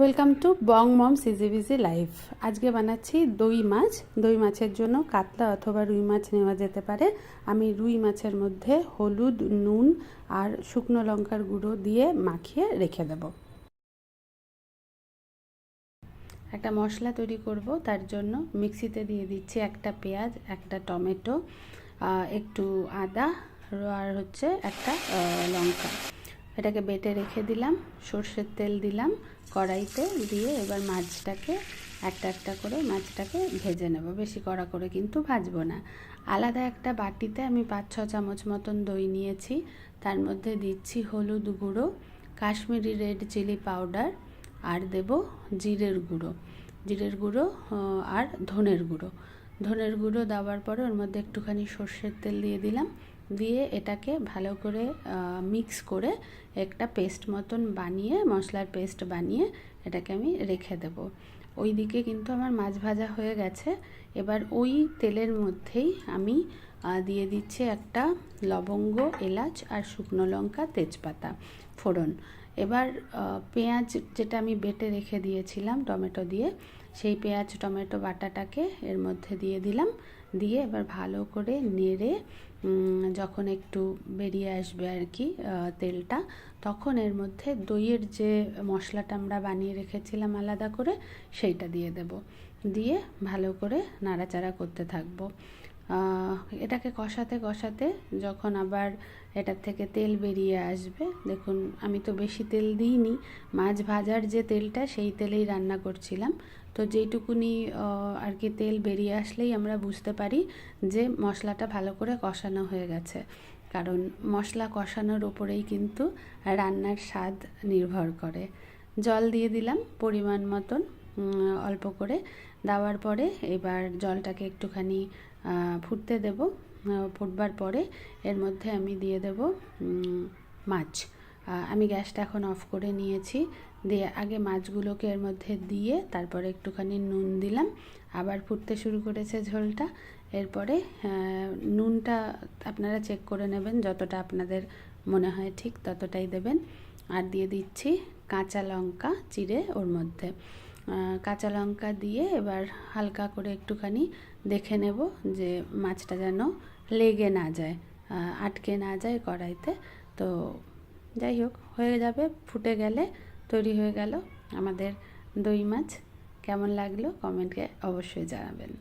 Welcome to Bong mom সিজি সিজিবিজি life আজকে বানাচ্ছি দই মাছ। দই মাছের জন্য কাতলা অথবা রুই মাছ নেওয়া যেতে পারে। আমি রুই মাছের মধ্যে হলুদ, নুন আর শুকনো লঙ্কার গুঁড়ো দিয়ে মাখিয়ে রেখে দেব। একটা মশলা তৈরি করব। তার জন্য মিক্সিতে দিয়ে দিচ্ছি একটা পেঁয়াজ, একটা টমেটো একটু আদা আর হচ্ছে একটা লঙ্কা। এটাকে বেটে রেখে দিলাম, সর্ষের তেল দিলাম, কড়াইতে দিয়ে এবার মাছটাকে একটা একটা করে মাছটাকে ভেজে নেব। বেশি কড়া করে কিন্তু ভাজবো না। আলাদা একটা বাটিতে আমি পাঁচ, ছ চামচ মতন দই নিয়েছি। তার মধ্যে দিচ্ছি হলুদ গুঁড়ো, কাশ্মীরি রেড চিলি পাউডার আর দেব জিরের গুঁড়ো। জিরের গুঁড়ো আর ধনের গুঁড়ো। ধনের গুঁড়ো দেওয়ার পরে ওর মধ্যে একটুখানি সর্ষের তেল দিয়ে দিলাম। দিয়ে এটাকে ভালো করে মিক্স করে একটা পেস্ট মতন বানিয়ে, মশলার পেস্ট বানিয়ে এটাকে আমি রেখে দেব। ওই দিকে কিন্তু আমার মাছ ভাজা হয়ে গেছে। এবার ওই তেলের মধ্যেই আমি দিয়ে দিচ্ছে একটা লবঙ্গ, এলাচ আর শুকনো লঙ্কা, তেজপাতা, ফোড়ন। এবার পেঁয়াজ যেটা আমি বেটে রেখে দিয়েছিলাম টমেটো দিয়ে, সেই পেঁয়াজ, টমেটো বাটাটাকে এর মধ্যে দিয়ে দিলাম। দিয়ে এবার ভালো করে নেড়ে যখন একটু বেরিয়ে আসবে আর কি তেলটা, তখন এর মধ্যে দইয়ের যে মশলাটা আমরা বানিয়ে রেখেছিলাম আলাদা করে, সেইটা দিয়ে দেব। দিয়ে ভালো করে নাড়াচাড়া করতে থাকব। এটাকে কষাতে কষাতে যখন আবার এটার থেকে তেল বেরিয়ে আসবে, দেখুন আমি তো বেশি তেল দিইনি, মাছ ভাজার যে তেলটা সেই তেলেই রান্না করছিলাম। তো যেইটুকুনি আর কি তেল বেরিয়ে আসলেই আমরা বুঝতে পারি যে মশলাটা ভালো করে কষানো হয়ে গেছে। কারণ মশলা কষানোর ওপরেই কিন্তু রান্নার স্বাদ নির্ভর করে। জল দিয়ে দিলাম পরিমাণ মতন। অল্প করে। দেওয়ার পরে এবার জলটাকে একটুখানি ফুটতে দেব। ফুটবার পরে এর মধ্যে আমি দিয়ে দেব মাছ। আমি গ্যাসটা এখন অফ করে নিয়েছি। দিয়ে আগে মাছগুলোকে এর মধ্যে দিয়ে তারপরে একটুখানি নুন দিলাম। আবার ফুটতে শুরু করেছে ঝোলটা। এরপরে নুনটা আপনারা চেক করে নেবেন, যতটা আপনাদের মনে হয় ঠিক ততটাই দেবেন। আর দিয়ে দিচ্ছি কাঁচা লঙ্কা, চিড়ে ওর মধ্যে। কাঁচা লঙ্কা দিয়ে এবার হালকা করে একটুখানি দেখে নেব যে মাছটা যেন লেগে না যায় আটকে না যায় কড়াইতে। তো যাই হোক, হয়ে যাবে, ফুটে গেলে তৈরি হয়ে গেল আমাদের দই মাছ। কেমন লাগল কমেন্টে অবশ্যই জানাবেন।